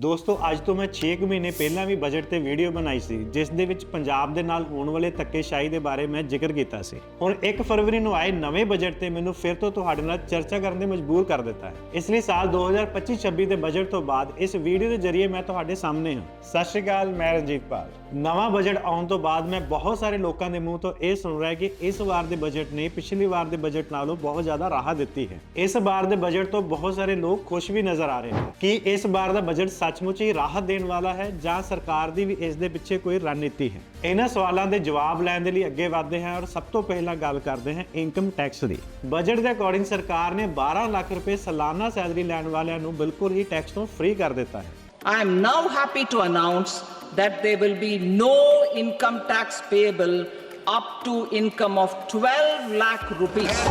ਦੋਸਤੋ, ਅੱਜ ਤੋਂ ਮੈਂ 6 ਮਹੀਨੇ ਪਹਿਲਾਂ ਵੀ ਬਜਟ ਤੇ ਵੀਡੀਓ ਬਣਾਈ ਸੀ, ਜਿਸ ਦੇ ਵਿੱਚ ਪੰਜਾਬ ਦੇ ਨਾਲ ਹੋਣ ਵਾਲੇ ਧੱਕੇਸ਼ਾਹੀ ਦੇ ਬਾਰੇ ਮੈਂ ਜ਼ਿਕਰ ਕੀਤਾ ਸੀ। ਹੁਣ 1 ਫਰਵਰੀ ਨੂੰ ਆਏ ਨਵੇਂ ਬਜਟ ਤੇ ਮੈਨੂੰ ਫਿਰ ਤੋਂ ਤੁਹਾਡੇ ਨਾਲ ਚਰਚਾ ਕਰਨ ਦੇ ਮਜਬੂਰ ਕਰ ਦਿੱਤਾ ਹੈ। ਇਸ ਲਈ ਸਾਲ 2025-26 ਦੇ ਬਜਟ ਤੋਂ ਬਾਅਦ ਇਸ ਵੀਡੀਓ ਦੇ ਜ਼ਰੀਏ ਮੈਂ ਤੁਹਾਡੇ ਸਾਹਮਣੇ ਹਾਂ। ਸਤਿ ਸ਼੍ਰੀ ਅਕਾਲ, ਮੈਂ ਰਣਜੀਤ ਪਾਲ। ਨਵਾਂ ਬਜਟ ਆਉਣ ਤੋਂ ਬਾਅਦ ਮੈਂ ਬਹੁਤ ਸਾਰੇ ਲੋਕਾਂ ਦੇ ਮੂੰਹ ਤੋਂ ਇਹ ਸੁਣ ਰਿਹਾ ਕਿ ਇਸ ਵਾਰ ਦੇ ਬਜਟ ਨੇ ਪਿਛਲੀ ਵਾਰ ਦੇ ਬਜਟ ਨਾਲੋਂ ਬਹੁਤ ਜ਼ਿਆਦਾ ਰਾਹਤ ਦਿੱਤੀ ਹੈ। ਇਸ ਵਾਰ ਦੇ ਬਜਟ ਤੋਂ ਬਹੁਤ ਸਾਰੇ ਲੋਕ ਖੁਸ਼ ਵੀ ਨਜ਼ਰ ਆ ਰਹੇ ਹਨ ਕੀ ਇਸ ਵਾਰ ਦਾ ਬਜਟ ਸੱਚਮੁੱਚ ਹੀ ਰਾਹਤ ਦੇਣ ਵਾਲਾ ਹੈ ਜਾਂ ਸਰਕਾਰ ਦੀ ਵੀ ਇਸ ਦੇ ਪਿੱਛੇ ਕੋਈ ਰਣਨੀਤੀ ਹੈ। ਇਹਨਾਂ ਸਵਾਲਾਂ ਦੇ ਜਵਾਬ ਲੈਣ ਦੇ ਲਈ ਅੱਗੇ ਵਧਦੇ ਹਾਂ ਔਰ ਸਭ ਤੋਂ ਪਹਿਲਾਂ ਗੱਲ ਕਰਦੇ ਹਾਂ ਇਨਕਮ ਟੈਕਸ ਦੀ। ਬਜਟ ਦੇ ਅਕੋਰਡਿੰਗ ਸਰਕਾਰ ਨੇ 12 ਲੱਖ ਰੁਪਏ ਸਾਲਾਨਾ ਸੈਲਰੀ ਲੈਣ ਵਾਲਿਆਂ ਨੂੰ ਬਿਲਕੁਲ ਹੀ ਟੈਕਸ ਤੋਂ ਫ੍ਰੀ ਕਰ ਦਿੱਤਾ ਹੈ। I am now happy to announce that there will be no income tax payable up to income of 12 lakh rupees.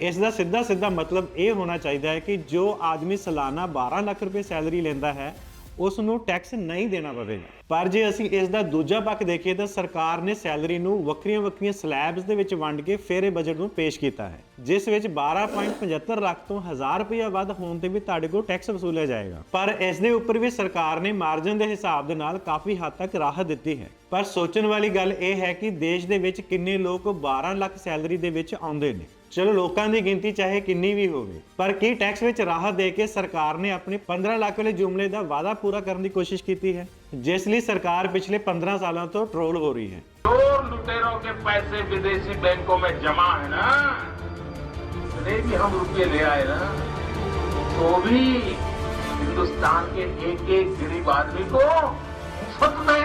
ਇਸ ਦਾ ਸਿੱਧਾ ਸਿੱਧਾ ਮਤਲਬ ਇਹ ਹੋਣਾ ਚਾਹੀਦਾ ਹੈ ਕਿ ਜੋ ਆਦਮੀ ਸਾਲਾਨਾ 12 ਲੱਖ ਰੁਪਏ ਸੈਲਰੀ ਲੈਂਦਾ ਹੈ ਉਸ ਨੂੰ ਟੈਕਸ ਨਹੀਂ ਦੇਣਾ ਪਵੇਗਾ ਪਰ ਜੇ ਅਸੀਂ ਇਸ ਦਾ ਦੂਜਾ ਪੱਖ ਦੇਖੀਏ ਤਾਂ ਸਰਕਾਰ ਨੇ ਸੈਲਰੀ ਨੂੰ ਵੱਖਰੀਆਂ-ਵੱਖਰੀਆਂ ਸਲੈਬਸ ਦੇ ਵਿੱਚ ਵੰਡ ਕੇ ਫੇਰੇ ਬਜਟ ਨੂੰ ਪੇਸ਼ ਕੀਤਾ ਹੈ ਜਿਸ ਵਿੱਚ 12.75 ਲੱਖ ਤੋਂ 1000 ਰੁਪਏ ਵੱਧ ਹੋਣ ਤੇ ਵੀ ਤੁਹਾਡੇ ਕੋਲ ਟੈਕਸ ਵਸੂਲਿਆ ਜਾਏਗਾ। ਪਰ ਇਸ ਦੇ ਉੱਪਰ ਵੀ ਸਰਕਾਰ ਨੇ ਮਾਰਜਨ ਦੇ ਹਿਸਾਬ ਦੇ ਨਾਲ ਕਾਫੀ ਹੱਦ ਤੱਕ ਰਾਹਤ ਦਿੱਤੀ ਹੈ। ਪਰ ਸੋਚਣ ਵਾਲੀ ਗੱਲ ਇਹ ਹੈ ਕਿ ਦੇਸ਼ ਦੇ ਵਿੱਚ ਕਿੰਨੇ ਲੋਕ 12 ਲੱਖ ਸੈਲਰੀ ਦੇ ਵਿੱਚ ਆਉਂਦੇ ਨੇ। ਚਲੋ ਲੋਕਾਂ ਦੀ ਗਿਣਤੀ ਚਾਹੇ ਕਿੰਨੀ ਵੀ ਹੋਵੇ, ਪਰ ਕੀ ਟੈਕਸ ਵਿੱਚ ਰਾਹਤ ਦੇ ਕੇ ਸਰਕਾਰ ਨੇ ਆਪਣੇ 15 ਲੱਖ ਵਾਲੇ ਜੁਮਲੇ ਦਾ ਵਾਅਦਾ ਪੂਰਾ ਕਰਨ ਦੀ ਕੋਸ਼ਿਸ਼ ਕੀਤੀ ਹੈ? ਜਿਸ ਲਈ ਸਰਕਾਰ ਪਿਛਲੇ 15 ਸਾਲਾਂ ਤੋਂ ਟ੍ਰੋਲ ਹੋ ਰਹੀ ਹੈ। ਚੋਰ ਲੁਟੇਰੋਂ ਕੇ ਪੈਸੇ ਵਿਦੇਸ਼ੀ ਬੈਂਕੋਂ ਵਿੱਚ ਜਮਾ ਹੈ ਨਾ। इतने भी हम रुपये ले आए ना तो भी हिंदुस्तान के एक एक गरीब आदमी को मुफ़्त में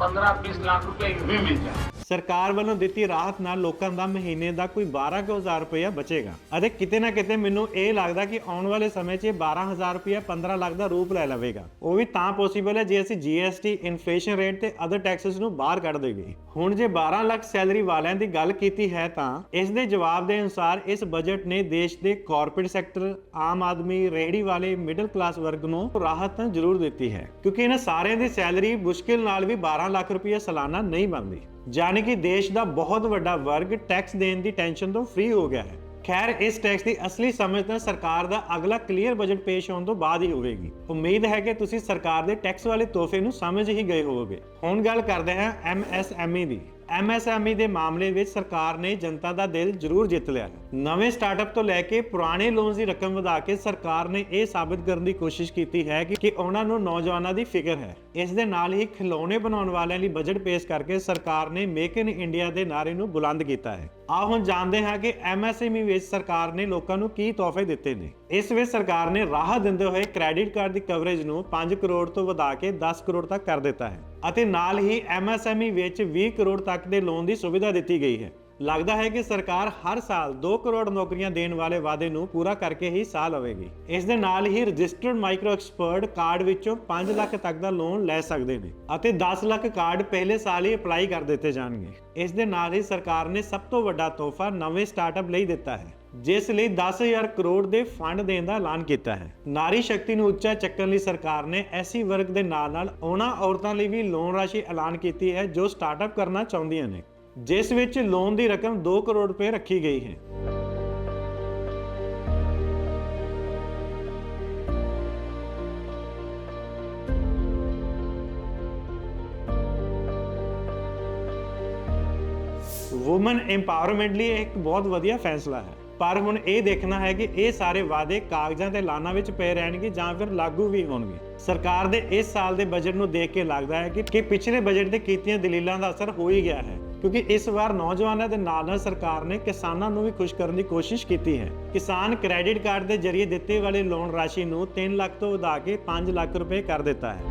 पंद्रह बीस लाख रुपए भी मिल जाए। ਸਰਕਾਰ ਵੱਲੋਂ ਦਿੱਤੀ ਰਾਹਤ ਨਾਲ ਲੋਕਾਂ ਦਾ ਮਹੀਨੇ ਦਾ ਕੋਈ 12000 ਰੁਪਇਆ ਬਚੇਗਾ। ਅਤੇ ਕਿਤੇ ਨਾ ਕਿਤੇ ਮੈਨੂੰ ਇਹ ਲੱਗਦਾ ਕਿ ਆਉਣ ਵਾਲੇ ਸਮੇਂ 'ਚ ਇਹ 12000 ਰੁਪਇਆ 15 ਲੱਖ ਦਾ ਰੂਪ ਲੈ ਲਵੇਗਾ। ਉਹ ਵੀ ਤਾਂ ਪੋਸੀਬਲ ਹੈ ਜੇ ਅਸੀਂ GST ਇਨਫਲੇਸ਼ਨ ਰੇਟ ਤੇ ਅਦਰ ਟੈਕਸਸ ਨੂੰ ਬਾਹਰ ਕੱਢ ਦੇਈਏ। ਹੁਣ ਜੇ 12 ਲੱਖ ਸੈਲਰੀ ਵਾਲਿਆਂ ਦੀ ਗੱਲ ਕੀਤੀ ਹੈ ਤਾਂ ਇਸ ਦੇ ਜਵਾਬ ਦੇ ਅਨੁਸਾਰ ਇਸ ਬਜਟ ਨੇ ਦੇਸ਼ ਦੇ ਕਾਰਪੋਰੇਟ ਸੈਕਟਰ ਆਮ ਆਦਮੀ, ਰੇਹੜੀ ਵਾਲੇ ਮਿਡਲ ਕਲਾਸ ਵਰਗ ਨੂੰ ਰਾਹਤ ਜ਼ਰੂਰ ਦਿੱਤੀ ਹੈ। ਕਿਉਂਕਿ ਇਹਨਾਂ ਸਾਰਿਆਂ ਦੀ ਸੈਲਰੀ ਮੁਸ਼ਕਿਲ ਨਾਲ ਵੀ 12 ਲੱਖ ਰੁਪਏ ਸਾਲਾਨਾ ਨਹੀਂ ਬਣਦੀ। ਯਾਨੀ ਕਿ ਦੇਸ਼ ਦਾ ਬਹੁਤ ਵੱਡਾ ਵਰਗ ਟੈਕਸ ਦੇਣ ਦੀ ਟੈਨਸ਼ਨ ਤੋਂ ਫ੍ਰੀ ਹੋ ਗਿਆ ਹੈ। ਖੈਰ, ਇਸ ਟੈਕਸ ਦੀ ਅਸਲੀ ਸਮਝ ਤਾਂ ਸਰਕਾਰ ਦਾ ਅਗਲਾ ਕਲੀਅਰ ਬਜਟ ਪੇਸ਼ ਹੋਣ ਤੋਂ ਬਾਅਦ ਹੀ ਹੋਵੇਗੀ। ਉਮੀਦ ਹੈ ਕਿ ਤੁਸੀਂ ਸਰਕਾਰ ਦੇ ਟੈਕਸ ਵਾਲੇ ਤੋਹਫੇ ਨੂੰ ਸਮਝ ਹੀ ਗਏ ਹੋਵੋਗੇ। ਹੁਣ ਗੱਲ ਕਰਦੇ ਹਾਂ MSME ਦੀ। MSME ਦੇ ਮਾਮਲੇ ਵਿੱਚ ਸਰਕਾਰ ਨੇ ਜਨਤਾ ਦਾ ਦਿਲ ਜ਼ਰੂਰ ਜਿੱਤ ਲਿਆ ਹੈ। ਨਵੇਂ ਸਟਾਰਟਅਪ ਤੋਂ ਲੈ ਕੇ ਪੁਰਾਣੇ ਲੋਨਸ ਦੀ ਰਕਮ ਵਧਾ ਕੇ ਸਰਕਾਰ ਨੇ ਇਹ ਸਾਬਤ ਕਰਨ ਦੀ ਕੋਸ਼ਿਸ਼ ਕੀਤੀ ਹੈ ਕਿ ਉਹਨਾਂ ਨੂੰ ਨੌਜਵਾਨਾਂ ਦੀ ਫਿਕਰ ਹੈ। ਇਸ ਦੇ ਨਾਲ ਹੀ ਖਿਲੌਣੇ ਬਣਾਉਣ ਵਾਲਿਆਂ ਲਈ ਬਜਟ ਪੇਸ਼ ਕਰਕੇ ਸਰਕਾਰ ਨੇ ਮੇਕ ਇਨ ਇੰਡੀਆ ਦੇ ਨਾਅਰੇ ਨੂੰ ਬੁਲੰਦ ਕੀਤਾ ਹੈ। ਆਓ ਹੁਣ ਜਾਣਦੇ ਹਾਂ ਕਿ MSME ਵਿੱਚ ਸਰਕਾਰ ਨੇ ਲੋਕਾਂ ਨੂੰ ਕੀ ਤੋਹਫੇ ਦਿੱਤੇ ਨੇ। ਇਸ ਵਿੱਚ ਸਰਕਾਰ ਨੇ ਰਾਹਤ ਦਿੰਦੇ ਹੋਏ ਕ੍ਰੈਡਿਟ ਕਾਰਡ ਦੀ ਕਵਰੇਜ ਨੂੰ 5 ਕਰੋੜ ਤੋਂ ਵਧਾ ਕੇ 10 ਕਰੋੜ ਤੱਕ ਕਰ ਦਿੱਤਾ ਹੈ ਅਤੇ ਨਾਲ ਹੀ MSME ਵਿੱਚ 20 ਕਰੋੜ ਤੱਕ ਦੇ ਲੋਨ ਦੀ ਸੁਵਿਧਾ ਦਿੱਤੀ ਗਈ ਹੈ। ਲੱਗਦਾ ਹੈ ਕਿ ਸਰਕਾਰ ਹਰ ਸਾਲ 2 ਕਰੋੜ ਨੌਕਰੀਆਂ ਦੇਣ ਵਾਲੇ ਵਾਅਦੇ ਨੂੰ ਪੂਰਾ ਕਰਕੇ ਹੀ ਸਾਹ ਲਵੇਗੀ। ਇਸ ਦੇ ਨਾਲ ਹੀ ਰਜਿਸਟਰਡ ਮਾਈਕਰੋ ਐਕਸਪਰਟ ਕਾਰਡ ਵਿੱਚੋਂ 5 ਲੱਖ ਤੱਕ ਦਾ ਲੋਨ ਲੈ ਸਕਦੇ ਨੇ ਅਤੇ 10 ਲੱਖ ਕਾਰਡ ਪਹਿਲੇ ਸਾਲ ਹੀ ਅਪਲਾਈ ਕਰ ਦਿੱਤੇ ਜਾਣਗੇ। ਇਸ ਦੇ ਨਾਲ ਹੀ ਸਰਕਾਰ ਨੇ ਸਭ ਤੋਂ ਵੱਡਾ ਤੋਹਫਾ ਨਵੇਂ ਸਟਾਰਟਅਪ ਲਈ ਦਿੱਤਾ ਹੈ, ਜਿਸ ਲਈ 10000 ਕਰੋੜ ਦੇ ਫੰਡ ਦੇਣ ਦਾ ਐਲਾਨ ਕੀਤਾ ਹੈ। ਨਾਰੀ ਸ਼ਕਤੀ ਨੂੰ ਉੱਚਾ ਚੱਕਣ ਲਈ ਸਰਕਾਰ ਨੇ ਐਸੀ ਵਰਗ ਦੇ ਨਾਲ ਨਾਲ ਉਹਨਾਂ ਔਰਤਾਂ ਲਈ ਵੀ ਲੋਨ ਰਾਸ਼ੀ ਐਲਾਨ ਕੀਤੀ ਹੈ ਜੋ ਸਟਾਰਟਅਪ ਕਰਨਾ ਚਾਹੁੰਦੀਆਂ ਨੇ। ਜਿਸ ਵਿੱਚ ਲੋਨ ਦੀ ਰਕਮ 2 ਕਰੋੜ ਰੁਪਏ ਰੱਖੀ ਗਈ ਹੈ। ਔਮਨ ਐਮਪਾਵਰਮੈਂਟ ਲਈ ਇੱਕ ਬਹੁਤ ਵਧੀਆ ਫੈਸਲਾ ਹੈ। ਪਰ ਹੁਣ ਇਹ ਦੇਖਣਾ ਹੈ ਕਿ ਇਹ ਸਾਰੇ ਵਾਅਦੇ ਕਾਗਜ਼ਾਂ ਤੇ ਲਾਨਾਂ ਵਿੱਚ ਪਏ ਰਹਿਣਗੇ ਜਾਂ ਫਿਰ ਲਾਗੂ ਵੀ ਹੋਣਗੇ। ਸਰਕਾਰ ਦੇ ਇਸ ਸਾਲ ਦੇ ਬਜਟ ਨੂੰ ਦੇਖ ਕੇ ਲੱਗਦਾ ਹੈ ਕਿ ਪਿਛਲੇ ਬਜਟ ਤੇ ਕੀਤੀਆਂ ਦਲੀਲਾਂ ਦਾ ਅਸਰ ਹੋ ਹੀ ਗਿਆ ਹੈ। ਕਿਉਂਕਿ ਇਸ ਵਾਰ ਨੌਜਵਾਨਾਂ ਦੇ ਨਾਲ ਨਾਲ ਸਰਕਾਰ ਨੇ ਕਿਸਾਨਾਂ ਨੂੰ ਵੀ ਖੁਸ਼ ਕਰਨ ਦੀ ਕੋਸ਼ਿਸ਼ ਕੀਤੀ ਹੈ। ਕਿਸਾਨ ਕ੍ਰੈਡਿਟ ਕਾਰਡ ਦੇ ਜ਼ਰੀਏ ਦਿੱਤੇ ਵਾਲੇ ਲੋਨ ਰਾਸ਼ੀ ਨੂੰ 3 ਲੱਖ ਤੋਂ ਵਧਾ ਕੇ 5 ਲੱਖ ਰੁਪਏ ਕਰ ਦਿੱਤਾ ਹੈ।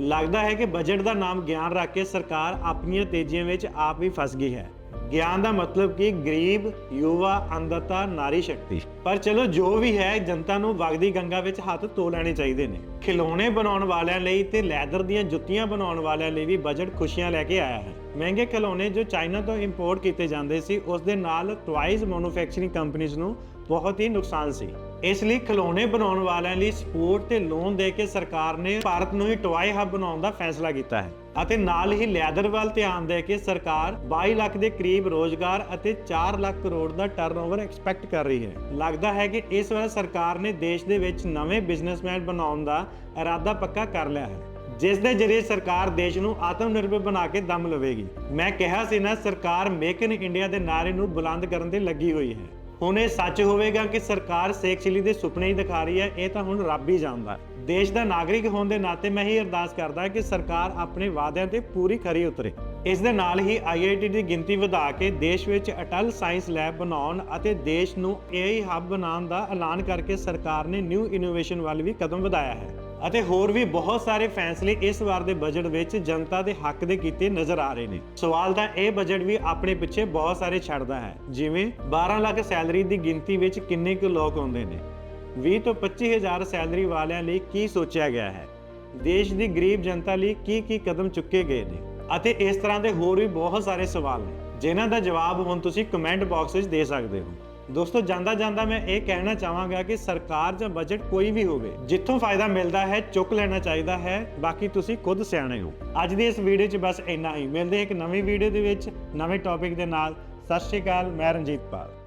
ਲੱਗਦਾ ਹੈ ਕਿ ਬਜਟ ਦਾ ਨਾਮ ਗਿਆਨ ਰੱਖ ਕੇ ਸਰਕਾਰ ਆਪਣੀਆਂ ਤੇਜ਼ੀਆਂ ਵਿੱਚ ਆਪ ਵੀ ਫਸ ਗਈ ਹੈ। ਗਿਆਨ ਦਾ ਮਤਲਬ ਕਿ ਗਰੀਬ, ਯੁਵਾ, ਅੰਧਤਾ, ਨਾਰੀ ਸ਼ਕਤੀ। ਪਰ ਚਲੋ, ਜੋ ਵੀ ਹੈ, ਜਨਤਾ ਨੂੰ ਵਗਦੀ ਗੰਗਾ ਵਿੱਚ ਹੱਥ ਧੋ ਲੈਣੇ ਚਾਹੀਦੇ ਨੇ। ਖਿਲੌਣੇ ਬਣਾਉਣ ਵਾਲਿਆਂ ਲਈ ਤੇ ਲੈਦਰ ਦੀਆਂ ਜੁੱਤੀਆਂ ਬਣਾਉਣ ਵਾਲਿਆਂ ਲਈ ਵੀ ਬਜਟ ਖੁਸ਼ੀਆਂ ਲੈ ਕੇ ਆਇਆ ਹੈ। ਮਹਿੰਗੇ ਖਿਡੌਣੇ ਜੋ ਚਾਈਨਾ ਤੋਂ ਇੰਪੋਰਟ ਕੀਤੇ ਜਾਂਦੇ ਸੀ ਉਸ ਦੇ ਨਾਲ ਟਵਾਈਜ਼ ਮੈਨੂਫੈਕਚਰਿੰਗ ਕੰਪਨੀਆਂ ਨੂੰ ਬਹੁਤ ਹੀ ਨੁਕਸਾਨ ਸੀ। ਇਸ ਲਈ ਖਿਡੌਣੇ ਬਣਾਉਣ ਵਾਲਿਆਂ ਲਈ ਸਪੋਰਟ ਤੇ ਲੋਨ ਦੇ ਕੇ ਸਰਕਾਰ ਨੇ ਭਾਰਤ ਨੂੰ ਹੀ ਟਵਾਈ ਹੱਬ ਬਣਾਉਣ ਦਾ ਫੈਸਲਾ ਕੀਤਾ ਹੈ ਅਤੇ ਨਾਲ ਹੀ ਲੈਦਰ ਵੱਲ ਧਿਆਨ ਦੇ ਕੇ ਸਰਕਾਰ 22 ਲੱਖ ਦੇ ਕਰੀਬ ਰੋਜ਼ਗਾਰ ਅਤੇ 4 ਲੱਖ ਕਰੋੜ ਦਾ ਟਰਨਓਵਰ ਐਕਸਪੈਕਟ ਕਰ ਰਹੀ ਹੈ। ਲੱਗਦਾ ਹੈ ਕਿ ਇਸ ਵਾਰ ਸਰਕਾਰ ਨੇ ਦੇਸ਼ ਦੇ ਵਿੱਚ ਨਵੇਂ ਬਿਜ਼ਨਸਮੈਨ ਬਣਾਉਣ ਦਾ ਇਰਾਦਾ ਪੱਕਾ ਕਰ ਲਿਆ ਹੈ। ਜਿਸ ਦੇ ਜ਼ਰੀਏ ਸਰਕਾਰ ਦੇਸ਼ ਨੂੰ ਆਤਮ ਨਿਰਭਰ ਬਣਾ ਕੇ ਦਮ ਲਵੇਗੀ। ਮੈਂ ਕਿਹਾ ਸੀ ਨਾ, ਸਰਕਾਰ ਮੇਕ ਇਨ ਇੰਡੀਆ ਦੇ ਨਾਰੇ ਨੂੰ ਬੁਲੰਦ ਕਰਨ ਤੇ ਲੱਗੀ ਹੋਈ ਹੈ। ਹੁਣ ਇਹ ਸੱਚ ਹੋਵੇਗਾ ਕਿ ਸਰਕਾਰ ਸੇਖ ਚਿਲੀ ਦੇ ਸੁਪਨੇ ਹੀ ਦਿਖਾ ਰਹੀ ਹੈ, ਇਹ ਤਾਂ ਹੁਣ ਰੱਬ ਹੀ ਜਾਣਦਾ। ਹੈ ਦੇਸ਼ ਦਾ ਨਾਗਰਿਕ ਹੋਣ ਦੇ ਨਾਤੇ ਮੈਂ ਹੀ ਅਰਦਾਸ ਕਰਦਾ ਕਿ ਸਰਕਾਰ ਆਪਣੇ ਵਾਅਦਿਆਂ ਤੇ ਪੂਰੀ ਖਰੀ ਉਤਰੇ। ਇਸ ਦੇ ਨਾਲ ਹੀ ਆਈਆਈਟੀ ਦੀ ਗਿਣਤੀ ਵਧਾ ਕੇ ਦੇਸ਼ ਵਿੱਚ ਅਟਲ ਸਾਇੰਸ ਲੈਬ ਬਣਾਉਣ ਅਤੇ ਦੇਸ਼ ਨੂੰ ਏਆਈ ਹੱਬ ਬਣਾਉਣ ਦਾ ਐਲਾਨ ਕਰਕੇ ਸਰਕਾਰ ਨੇ ਨਿਊ ਇਨੋਵੇਸ਼ਨ ਵੱਲ ਵੀ ਕਦਮ ਵਧਾਇਆ ਹੈ। ਅਤੇ ਹੋਰ ਵੀ ਬਹੁਤ ਸਾਰੇ ਫੈਸਲੇ ਇਸ ਵਾਰ ਦੇ ਬਜਟ ਵਿੱਚ ਜਨਤਾ ਦੇ ਹੱਕ ਦੇ ਕੀਤੇ ਨਜ਼ਰ ਆ ਰਹੇ ਨੇ। ਸਵਾਲ ਤਾਂ ਇਹ ਬਜਟ ਵੀ ਆਪਣੇ ਪਿੱਛੇ ਬਹੁਤ ਸਾਰੇ ਛੱਡਦਾ ਹੈ। ਜਿਵੇਂ 12 ਲੱਖ ਸੈਲਰੀ ਦੀ ਗਿਣਤੀ ਵਿੱਚ ਕਿੰਨੇ ਕੁ ਲੋਕ ਆਉਂਦੇ ਨੇ? 20 ਤੋਂ 25 ਹਜ਼ਾਰ ਸੈਲਰੀ ਵਾਲਿਆਂ ਲਈ ਕੀ ਸੋਚਿਆ ਗਿਆ ਹੈ? ਦੇਸ਼ ਦੀ ਗਰੀਬ ਜਨਤਾ ਲਈ ਕੀ ਕੀ ਕਦਮ ਚੁੱਕੇ ਗਏ ਨੇ? ਅਤੇ ਇਸ ਤਰ੍ਹਾਂ ਦੇ ਹੋਰ ਵੀ ਬਹੁਤ ਸਾਰੇ ਸਵਾਲ ਨੇ। ਜਿਨ੍ਹਾਂ ਦਾ ਜਵਾਬ ਹੁਣ ਤੁਸੀਂ ਕਮੈਂਟ ਬਾਕਸ ਵਿੱਚ ਦੇ ਸਕਦੇ ਹੋ। ਦੋਸਤੋ, ਜਾਂਦਾ ਜਾਂਦਾ ਮੈਂ ਇਹ ਕਹਿਣਾ ਚਾਹਾਂਗਾ ਕਿ ਸਰਕਾਰ ਜਾਂ ਬਜਟ ਕੋਈ ਵੀ ਹੋਵੇ, ਜਿੱਥੋਂ ਫਾਇਦਾ ਮਿਲਦਾ ਹੈ, ਚੁੱਕ ਲੈਣਾ ਚਾਹੀਦਾ ਹੈ, ਬਾਕੀ ਤੁਸੀਂ ਖੁਦ ਸਿਆਣੇ ਹੋ। ਅੱਜ ਦੀ ਇਸ ਵੀਡੀਓ 'ਚ ਬਸ ਇੰਨਾ ਹੀ। ਮਿਲਦੇ ਇੱਕ ਨਵੀਂ ਵੀਡੀਓ ਦੇ ਵਿੱਚ, ਨਵੇਂ ਟੌਪਿਕ ਦੇ ਨਾਲ। ਸਤਿ ਸ਼੍ਰੀ ਅਕਾਲ, ਮੈਂ ਰਣਜੀਤ ਪਾਲ।